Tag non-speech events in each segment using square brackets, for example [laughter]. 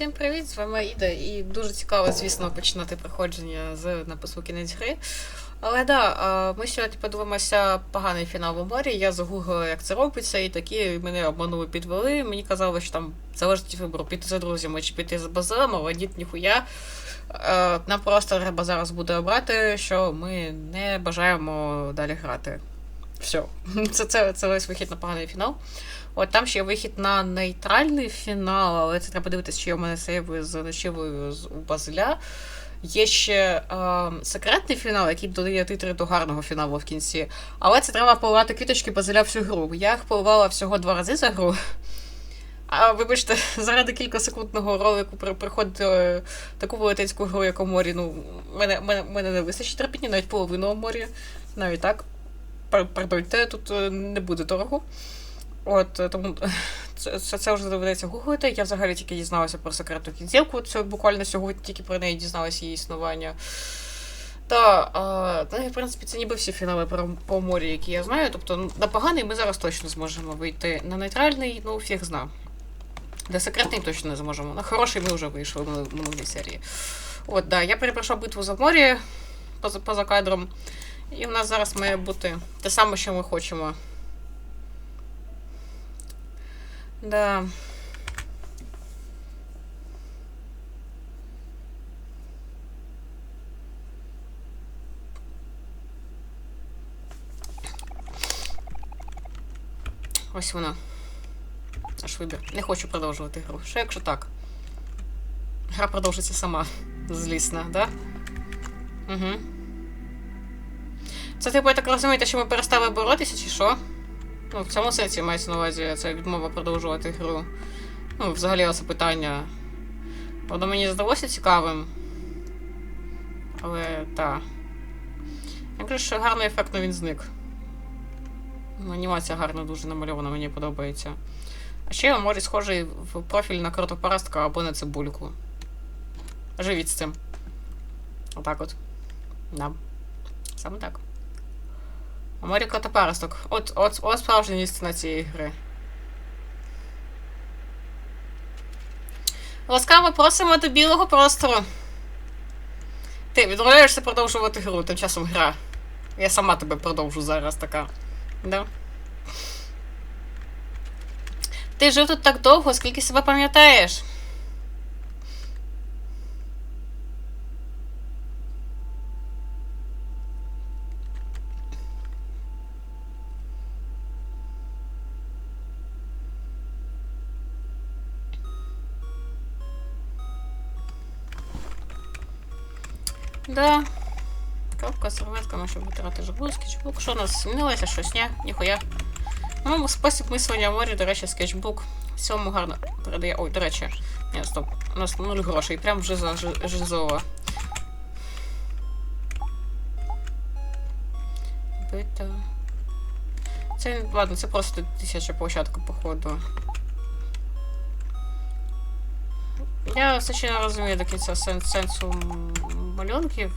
Всім привіт, з вами Іда, і дуже цікаво, звісно, починати проходження з напису кінець гри. Але да, ми сьогодні подивимося поганий фінал у морі. Я загуглила, як це робиться, і такі мене обманули, підвели. Мені казали, що там залежить вибору піти за друзями чи піти за базилем, але ні, ніхуя. Нам просто треба зараз буде обрати, що ми не бажаємо далі грати. Все. [laughs] Це, це, це весь вихід на поганий фінал. От там ще є вихід на нейтральний фінал, але це треба дивитися, чи є у мене сейви з ночівою з у Базиля. Є ще е, секретний фінал, який додає титри до гарного фіналу в кінці. Але це треба поливати квіточки Базиля всю гру. Я їх поливала всього два рази за гру. А вибачте, [laughs] заради кількасекундного ролику при- приходити е, таку велетенську гру, як у морі. Ну, мене, мене, мене не вистачить терпіння, навіть половину у морі. Навіть так. Пар- Пардоньте, тут е, не буде дорого. От, е, тому [laughs] це, це, вже доведеться гуглити. Я взагалі тільки дізналася про секретну кінцівку. Це буквально сьогодні тільки про неї дізналася її існування. Та, а, ну, в принципі, це ніби всі фінали про, по морі, які я знаю. Тобто, на поганий ми зараз точно зможемо вийти. На нейтральний, ну, фіг зна. На секретний точно не зможемо. На хороший ми вже вийшли в минулій серії. От, да, я перепрошла битву за морі поза, поза кадром. І в нас зараз має бути те саме, що ми хочемо. Да. Ось вона. Наш вибір. Не хочу продовжувати гру. Що якщо так? Гра продовжиться сама. Злісна, да? Угу. Це типу, я так розумієте, що ми перестали боротися, чи що? Ну, в цьому сенсі мається на увазі це відмова продовжувати гру. Ну, взагалі це питання. Воно мені здалося цікавим. Але так. Я кажу, що гарно ефектно він зник. Ну, Анімація гарно дуже намальована, мені подобається. А ще у морі схожий в профіль на кротопарастка або на цибульку. Живіть з цим. Отак от. Да. Саме так. А морі кротопарасток. От, от, от справжня істина цієї гри. Ласкаво просимо до білого простору. Ти відмовляєшся продовжувати гру, тим часом гра. Я сама тебе продовжу зараз така. Да. Ти жив тут так довго, скільки себе пам'ятаєш. Да. Коробка з серветками, щоб витирати жабу, скетчбук. Що у нас змінилося щось? Ні, ніхуя. Ну, спосіб мислення морі, до речі, скетчбук. В цьому гарно передає. Ой, до речі. Ні, стоп. У нас нуль грошей. Прям вже за жи- жизова. Бита. Це, ладно, це просто тисяча площадка, походу. Я все ще не розумію до кінця сенсу малюнків.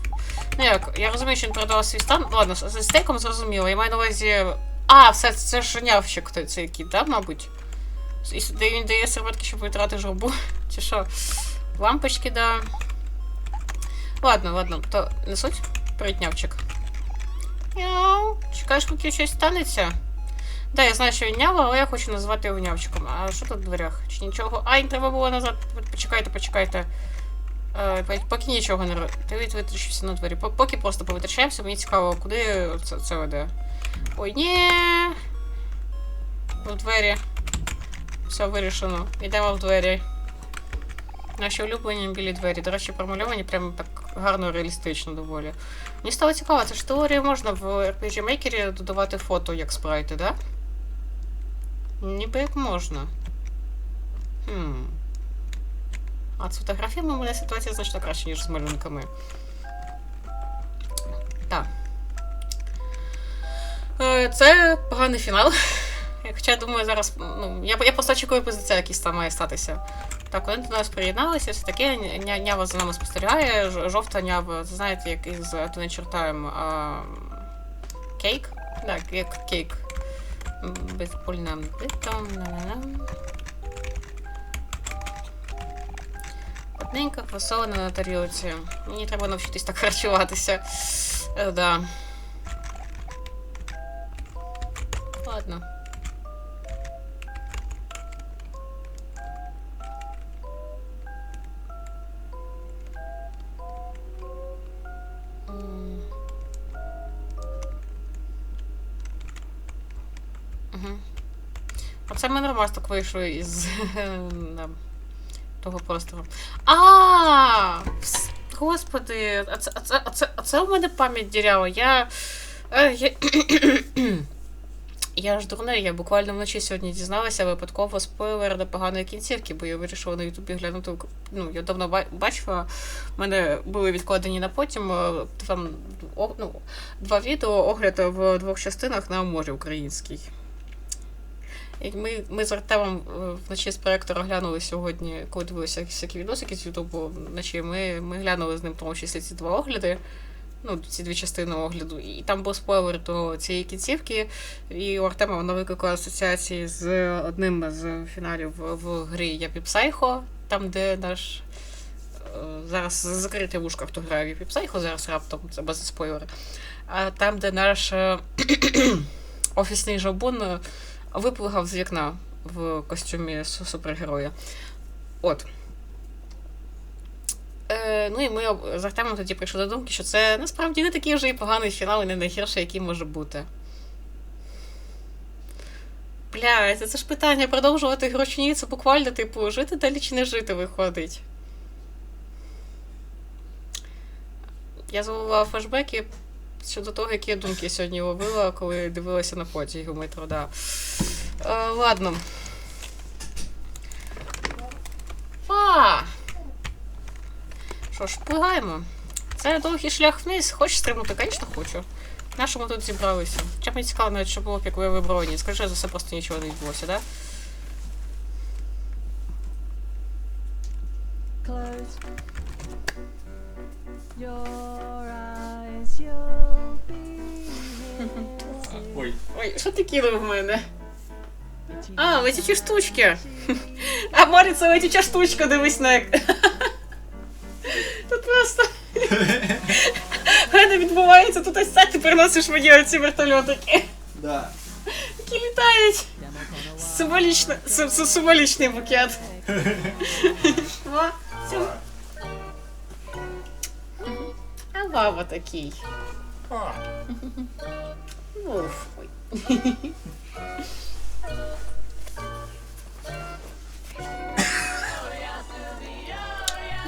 Ну як, я розумію, що він передав свій стан. Ладно, з стейком зрозуміло. Я маю на увазі. А, все, це ж нявщик той цей кіт, да, мабуть? І де він дає серветки, щоб витрати журбу. [laughs] Чи що? Лампочки, да. Ладно, ладно, то не суть. Привіт, нявчик. Мяу. Чекаєш, поки щось станеться? Да, я знаю, що він нява, але я хочу назвати його нявчиком. А що тут в дверях? Чи нічого? Ай, треба було назад. Почекайте, почекайте. Е, поки нічого не робить. Ти витрачився на двері. Поки просто повитрачаємося, мені цікаво, куди це, це веде. Ой, ні. В двері. Все вирішено. Йдемо в двері. Наші улюблені білі двері. До речі, промальовані прямо так гарно реалістично доволі. Мені стало цікаво, це ж теорії можна в RPG Maker додавати фото як спрайти, да? Ніби як можна. Хм. А з фотографіями у мене ситуація значно краще, ніж з малюнками. Так. Е, Це поганий фінал. [laughs] Хоча я думаю, зараз. Ну, я, я просто очікую позиція, якийсь там має статися. Так, вони до нас приєдналися, все таке, ня, нява за нами спостерігає, жовта нява, знаєте, як із Adventure Time. А, кейк? Так, як кейк. М, Смачненько, фасована на тарілці. Мені треба навчитись так харчуватися. Е, да. Ладно. Мгм. Оце ми нормально так вийшли із [laughs] да, того простору. А! Господи, а це, а у мене пам'ять дірява. Я. я... [clears throat] Ж дурний, я буквально вночі сьогодні дізналася випадково спойлер до поганої кінцівки, бо я вирішила на Ютубі глянути. Ну, я давно бачила, в мене були відкладені на потім е, там ну, два відео огляд в двох частинах на морі український. Ми, ми з Артемом е, вночі з проєктора глянули сьогодні, коли дивилися всякі відосики з Ютубу вночі. Ми, ми глянули з ним в тому числі ці два огляди. Ну, ці дві частини огляду. І там був спойлер до цієї кінцівки. І у Артема вона викликала асоціації з одним з фіналів в, грі Япі Псайхо, там, де наш. е, Зараз закрите вушка, хто грає в Япі зараз раптом, це без спойлера. А там, де наш е, [clears throat] офісний жабун виплигав з вікна в костюмі супергероя. От. Е, ну і ми з Артемом тоді прийшли до думки, що це насправді не такий вже і поганий фінал, і не найгірший, який може бути. Бля, це, ж питання продовжувати грочні, це буквально, типу, жити далі чи не жити виходить. Я зловила флешбеки щодо того, які я думки сьогодні ловила, коли дивилася на потяг у метро, да. Е, ладно. А! Що ж, впливаємо. Це довгий шлях вниз. Хочеш стрибнути? Звісно, хочу. На що ми тут зібралися? Хоча мені цікаво навіть, що було як ви в броні. Скажи, за все просто нічого не відбулося, да? Close your Ой, Ой, що ти кинув в мене? А, летючі штучки. А море це летюча штучка, дивись на як. Тут просто. [laughs] Мене відбувається тут ось це, ти приносиш мені оці вертольотики, да. які літають. Символічно, символічний букет. А баба такий. Ой.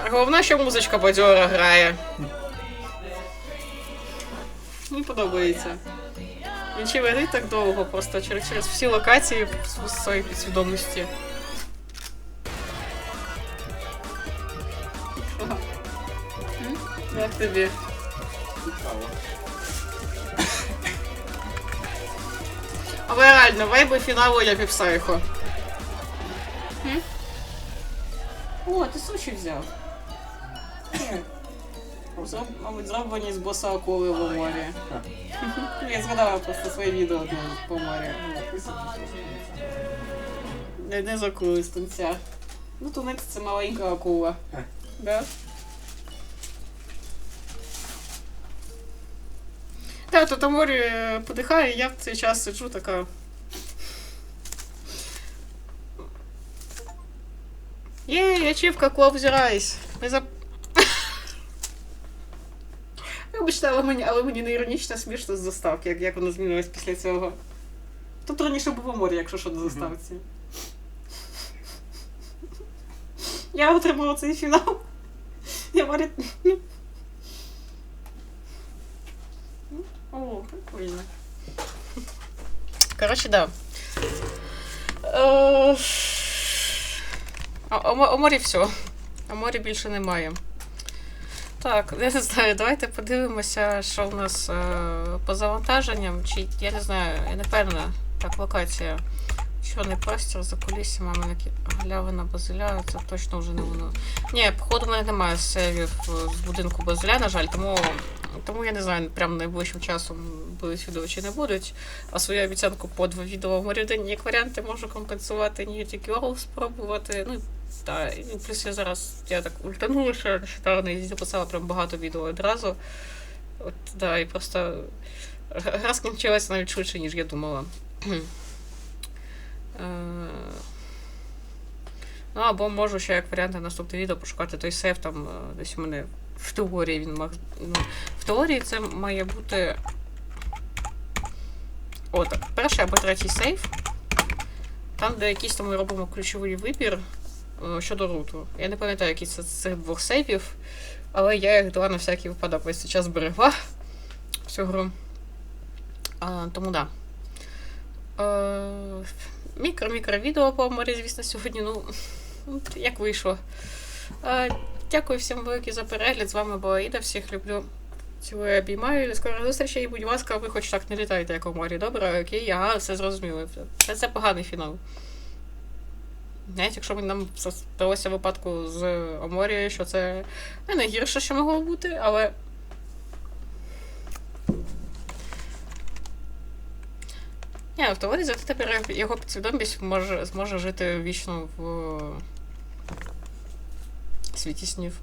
А Головне, що музичка бадьора грає. Мені подобається. Він чи летить так довго, просто через, через всі локації в своїй підсвідомості. Як тобі? Але реально, вайби фіналу я піпсайхо. О, ти суші взяв. Ні. Зроб, мабуть, зроблені з боса акули в морі. Я згадала просто своє відео одне по морі. Не, не з акули, з тунця. Ну, тунець це маленька акула. Да? Так, тут морі е, подихає, я в цей час сиджу така. Є, ачівка Close Your Eyes. Ми за... Вибачте, але мені, але мені не іронічно смішно з заставки, як, як воно змінилось після цього. Тут раніше було море, якщо що на заставці. Я отримала цей фінал. Я морі. О, прикольно. Коротше, да. А, у, морі все. А морі більше немає. Так, я не знаю, давайте подивимося, що в нас е, по завантаженням. Чи я не знаю, я не певна. Так, локація. Чорний простір за кулісся, мамина галявина Базиля, це точно вже не воно. Ні, походу, в мене немає сейвів е, з будинку Базиля, на жаль, тому, тому я не знаю, прям найближчим часом будуть відео чи не будуть. А свою обіцянку по два відео в морі день як варіанти можу компенсувати, ні тільки Орл спробувати. Ну, Та, і плюс я зараз я так ультанула, що нещодавно і записала прям багато відео одразу. От, да, і просто гра скінчилася навіть швидше, ніж я думала. [clears throat] Ну, або можу ще як варіант на наступне відео пошукати той сейф, там е, десь у мене в теорії він мав. Ну, в теорії це має бути. О, так, перший або третій сейф. Там, де якийсь там ми робимо ключовий вибір е, щодо руту. Я не пам'ятаю, які це з цих двох сейфів, але я їх дала на всякий випадок весь цей час берегла всю гру. А, тому да. Е, Мікро-мікро відео по морі, звісно, сьогодні. Ну, як вийшло. Дякую всім велике за перегляд. З вами була Іда. Всіх люблю. Цілую, обіймаю. До скорої зустрічі. І, будь ласка, ви хоч так не літаєте, як у морі. Добре, окей, ага, все зрозуміло. Це, це поганий фінал. Навіть якщо б нам сталося випадку з Оморією, що це не найгірше, що могло бути, але. Ні, в зате тепер його підсвідомість може, зможе жити вічно в світі снів.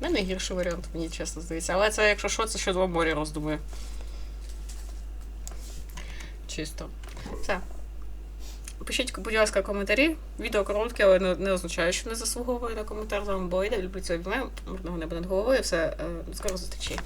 Не найгірший варіант, мені чесно здається. Але це, якщо що, це ще два моря роздумує. Чисто. Все. Пишіть, будь ласка, коментарі. Відео коротке, але не, не означає, що не заслуговує на коментар. З вами Іда, люблю це обіймаю. Мирного неба над головою. Все, е, до зустрічі.